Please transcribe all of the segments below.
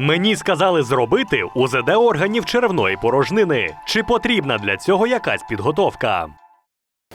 Мені сказали зробити УЗД органів черевної порожнини. Чи потрібна для цього якась підготовка?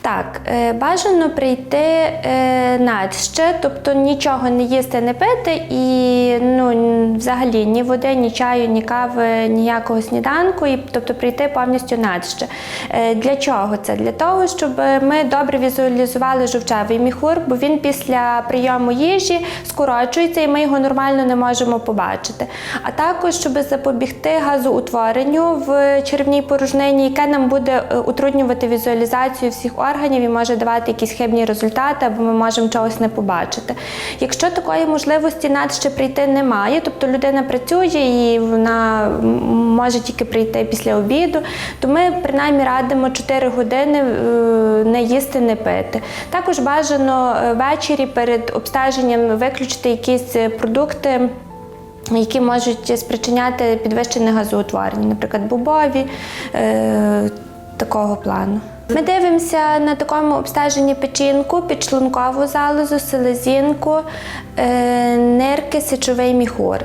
Так, е, бажано прийти е, надще, тобто нічого не їсти, не пити і ну, взагалі ні води, ні чаю, ні кави, ніякого сніданку, і, тобто прийти повністю надще. Е, Для чого це? Для того, щоб ми добре візуалізували жовчевий міхур, бо він після прийому їжі скорочується і ми його нормально не можемо побачити. А також, щоб запобігти газоутворенню в черевній порожнині, яке нам буде утруднювати візуалізацію всіх органів і може давати якісь хибні результати, або ми можемо чогось не побачити. Якщо такої можливості надще прийти немає, тобто людина працює і вона може тільки прийти після обіду, то ми принаймні радимо 4 години е, не їсти, не пити. Також бажано е, ввечері перед обстеженням виключити якісь е, продукти які можуть спричиняти підвищене газоутворення, наприклад, бобові е, такого плану. Ми дивимося на такому обстеженні печінку, підшлункову залозу, селезінку, е, нирки, сечовий міхур.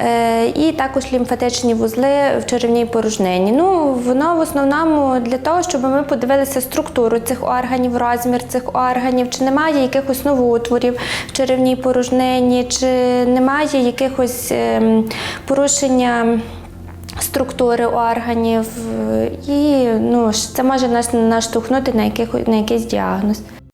Е, і також лімфатичні вузли в черевній порожнині. Ну, воно в основному для того, щоб ми подивилися структуру цих органів, розмір цих органів, чи немає якихось новоутворів в черевній порожнині, чи немає якихось ем, порушення. Структури органів, і ну, це може нас наштовхнути на, яких, на якийсь діагноз.